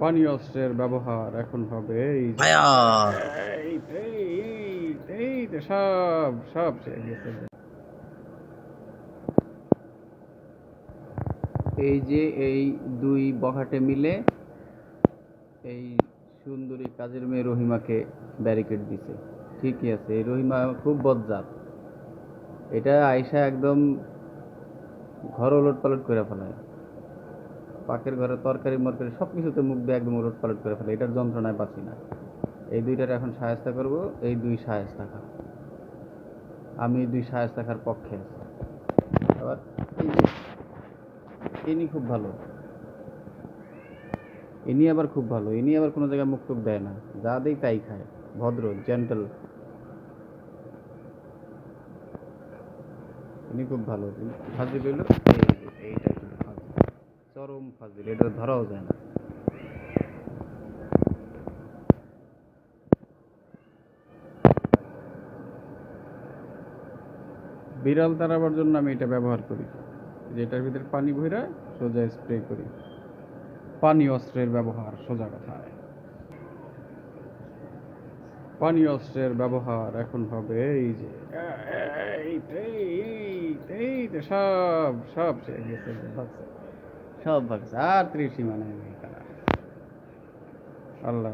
পানি অস্ত্রের ব্যবহার এখন হবে। এই সব সব এই যে এই দুই বখাটে মিলে এই সুন্দরী কাজের মেয়ে রহিমাকে ব্যারিকেড দিছে। ঠিকই আছে এই রহিমা খুব বজ্জাত। এটা আয়সা একদম ঘর ওলট পালট করে ফেলায়। পাকের ঘরে তরকারি, মরকারি সব কিছুতে মুখ দিয়ে একদম ওলট পালট করে ফেলে, এটার যন্ত্রণায় বাঁচি না। এই দুইটার এখন সায়স্তা করব, এই দুই সায়স্তা খা আমি দুই সায়স্তা খার পক্ষে আছি। আবার ইনি খুব ভালো। ইনি আবার খুব ভালো, ইনি আবার কোনো জায়গায় মুখ টুক দেয় না। যা দেয় তাই খায়, ভদ্র জেন্টাল ইনি খুব ভালো ফাজিল হইল এই যে, এইটা কিন্তু ফাজিল চরম ফাজিল এটা ধরাও যায় না বিড়াল তাড়াবার জন্য আমি এটা ব্যবহার করি যেটার ভিতরে পানি ভইরা সোজা স্প্রে করি পানি অস্ত্রের ব্যবহার সোজা কথায় পানি অস্ত্রের ব্যবহার এখন হবে এই যে সব সব ভাগছে। সব ভাগছে আর ত্রিসীমা নেই আল্লাহ।